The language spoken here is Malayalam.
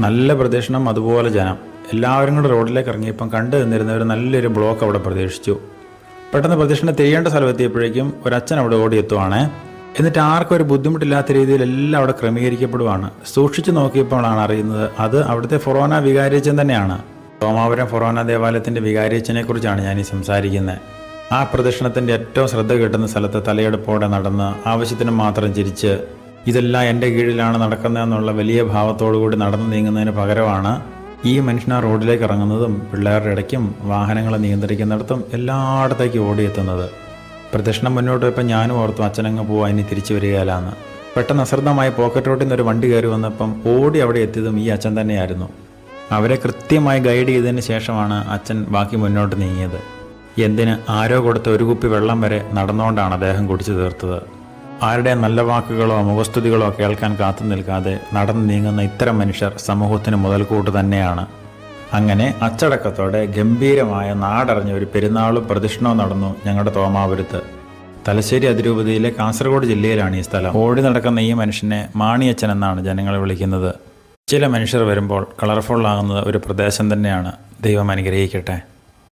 നല്ല പ്രദക്ഷിണം അതുപോലെ ജനം. എല്ലാവരും കൂടെ റോഡിലേക്ക് ഇറങ്ങിയപ്പം കണ്ടു നിന്നിരുന്ന ഒരു നല്ലൊരു ബ്ലോക്ക് അവിടെ പ്രതീക്ഷിച്ചു. പെട്ടെന്ന് പ്രദക്ഷിണം തിരിയേണ്ട സ്ഥലം എത്തിയപ്പോഴേക്കും ഒരച്ഛൻ അവിടെ ഓടിയെത്തുവാണ്. എന്നിട്ട് ആർക്കും ഒരു ബുദ്ധിമുട്ടില്ലാത്ത രീതിയിൽ എല്ലാം അവിടെ ക്രമീകരിക്കപ്പെടുവാണ്. സൂക്ഷിച്ചു നോക്കിയപ്പോഴാണ് അറിയുന്നത് അത് അവിടുത്തെ ഫൊറോന വികാരിയച്ചൻ തന്നെയാണ്. സോമാപുരം ഫൊറോന ദേവാലയത്തിന്റെ വികാരിയച്ചനെ കുറിച്ചാണ് ഞാൻ ഈ സംസാരിക്കുന്നത് ആ പ്രദക്ഷിണത്തിന്റെ ഏറ്റവും ശ്രദ്ധ കിട്ടുന്ന സ്ഥലത്ത് തലയെടുപ്പോടെ നടന്ന് ആവശ്യത്തിന് മാത്രം ചിരിച്ച് ഇതെല്ലാം എന്റെ കീഴിലാണ് നടക്കുന്നതെന്നുള്ള വലിയ ഭാവത്തോടു കൂടി നടന്നു നീങ്ങുന്നതിന് പകരമാണ് ഈ മനുഷ്യൻ ആ റോഡിലേക്ക് ഇറങ്ങുന്നതും പിള്ളേരുടെ ഇടയ്ക്കും വാഹനങ്ങളെ നിയന്ത്രിക്കുന്നിടത്തും എല്ലായിടത്തേക്കും ഓടിയെത്തുന്നത്. പ്രദക്ഷിണം മുന്നോട്ട് പോയപ്പോൾ ഞാനും ഓർത്തു അച്ഛനങ്ങ് പോവാ ഇനി തിരിച്ചു വരികയില്ലാന്ന്. പെട്ടെന്ന് അശ്രദ്ധമായി പോക്കറ്റ് റോട്ടിൽ നിന്ന് ഒരു വണ്ടി കയറി വന്നപ്പം ഓടി അവിടെ എത്തിയതും ഈ അച്ഛൻ തന്നെയായിരുന്നു. അവരെ കൃത്യമായി ഗൈഡ് ചെയ്തതിന് ശേഷമാണ് അച്ഛൻ ബാക്കി മുന്നോട്ട് നീങ്ങിയത്. എന്തിന് ആരോ കൊടുത്ത ഒരു കുപ്പി വെള്ളം വരെ നടന്നുകൊണ്ടാണ് അദ്ദേഹം കുടിച്ചു തീർത്തത്. ആരുടെ നല്ല വാക്കുകളോ മുഖസ്തുതികളോ കേൾക്കാൻ കാത്തു നിൽക്കാതെ നടന്നു നീങ്ങുന്ന ഇത്തരം മനുഷ്യർ സമൂഹത്തിന് മുതൽക്കൂട്ട് തന്നെയാണ്. അങ്ങനെ അച്ചടക്കത്തോടെ ഗംഭീരമായ നാടറിഞ്ഞ ഒരു പെരുന്നാളും പ്രദക്ഷിണവും നടന്നു ഞങ്ങളുടെ തോമാപുരത്ത്. തലശ്ശേരി അതിരൂപതയിലെ കാസർഗോഡ് ജില്ലയിലാണ് ഈ സ്ഥലം. ഓടി നടക്കുന്ന ഈ മനുഷ്യനെ മാണിയച്ചൻ എന്നാണ് ജനങ്ങൾ വിളിക്കുന്നത്. ചില മനുഷ്യർ വരുമ്പോൾ കളർഫുള്ളാകുന്നത് ഒരു പ്രദേശം തന്നെയാണ്. ദൈവം അനുഗ്രഹിക്കട്ടെ.